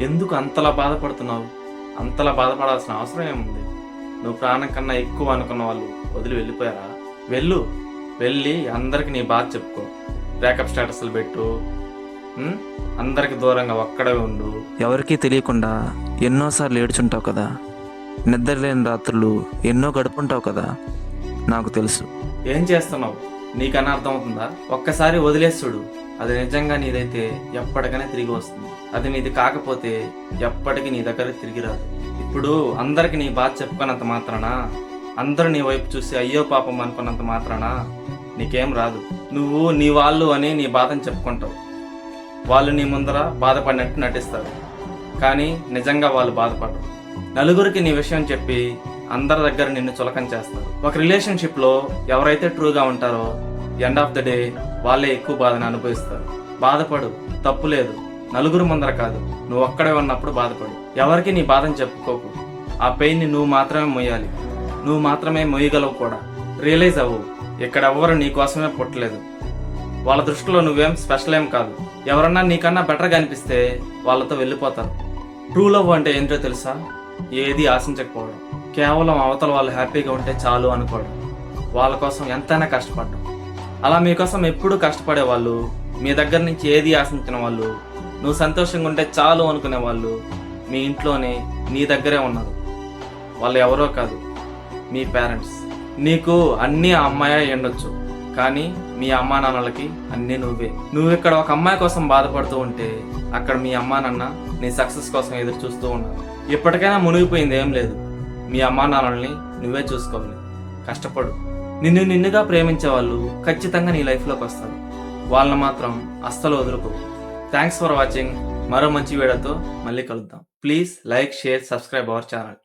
ఎందుకు అంతలా బాధపడుతున్నావు? అంతలా బాధపడాల్సిన అవసరం ఏముంది? నువ్వు ప్రాణం కన్నా ఎక్కువ అనుకున్న వాళ్ళు వదిలి వెళ్ళిపోయారా? వెళ్ళు. వెళ్ళి అందరికి నీ బాధ చెప్పుకో. బ్రేకప్ స్టేటస్లు పెట్టు? అందరికి దూరంగా ఒక్కడే ఉండు. ఎవరికీ తెలియకుండా ఎన్నోసార్లు ఏడ్చుంటావు కదా? నిద్రలేని రాత్రులు ఎన్నో గడుపుంటావు కదా? నాకు తెలుసు. ఏం చేస్తున్నావు? నీకన్నా అర్థమవుతుందా? ఒక్కసారి వదిలేస్తుడు అది నిజంగా నీదైతే ఎప్పటికైనా తిరిగి వస్తుంది. అది నీది కాకపోతే ఎప్పటికీ నీ దగ్గర తిరిగి రాదు. ఇప్పుడు అందరికి నీ బాధ చెప్పుకున్నంత మాత్రాన? అందరూ నీ వైపు చూసి అయ్యో పాపం అనుకున్నంత మాత్రాన? నీకేం రాదు. నువ్వు నీ వాళ్ళు అని నీ బాధను చెప్పుకుంటావు. వాళ్ళు నీ ముందర బాధపడినట్టు నటిస్తారు. కానీ నిజంగా వాళ్ళు బాధపడరు. నలుగురికి నీ విషయం చెప్పి అందరి దగ్గర నిన్ను చులకం చేస్తారు. ఒక రిలేషన్షిప్లో ఎవరైతే ట్రూగా ఉంటారో ఎండ్ ఆఫ్ ద డే వాళ్ళే ఎక్కువ బాధను అనుభవిస్తారు. బాధపడు తప్పు లేదు. నలుగురు ముందర కాదు. నువ్వు ఒక్కడే ఉన్నప్పుడు బాధపడు. ఎవరికి నీ బాధను చెప్పుకోకు. ఆ పెయిన్ని నువ్వు మాత్రమే మొయ్యాలి. నువ్వు మాత్రమే మొయ్యగలవు కూడా. రియలైజ్ అవ్వు ఇక్కడ ఎవ్వరు నీ కోసమే పుట్టలేదు. వాళ్ళ దృష్టిలో నువ్వేం స్పెషల్ ఏం కాదు. ఎవరన్నా నీకన్నా బెటర్గా అనిపిస్తే వాళ్ళతో వెళ్ళిపోతారు. ట్రూ లవ్ అంటే ఏంటో తెలుసా? ఏది ఆశించకపోవడం. కేవలం అవతల వాళ్ళు హ్యాపీగా ఉంటే చాలు అనుకోవడం. వాళ్ళ కోసం ఎంతైనా కష్టపడడం. అలా మీకోసం ఎప్పుడూ కష్టపడే వాళ్ళు మీ దగ్గర నుంచి ఏది ఆశించిన వాళ్ళు నువ్వు సంతోషంగా ఉంటే చాలు అనుకునే వాళ్ళు మీ ఇంట్లోనే నీ దగ్గరే ఉన్నారు. వాళ్ళు ఎవరో కాదు మీ పేరెంట్స్. నీకు అన్నీ ఆ అమ్మాయి ఉండొచ్చు కానీ మీ అమ్మా నాన్నలకి అన్నీ నువ్వే. నువ్వు ఇక్కడ ఒక అమ్మాయి కోసం బాధపడుతూ ఉంటే అక్కడ మీ అమ్మా నాన్న నీ సక్సెస్ కోసం ఎదురు చూస్తూ ఉన్నారు. ఇప్పటికైనా మునిగిపోయింది ఏం లేదు. మీ అమ్మా నాన్నల్ని నువ్వే చూసుకోవాలి కష్టపడు. నిన్ను నిన్నుగా ప్రేమించే వాళ్ళు ఖచ్చితంగా నీ లైఫ్లోకి వస్తారు. వాళ్ళని మాత్రం అస్సలు వదులుకో థ్యాంక్స్ ఫర్ వాచింగ్ మరో మంచి వీడియోతో మళ్ళీ కలుద్దాం. Please like share subscribe our channel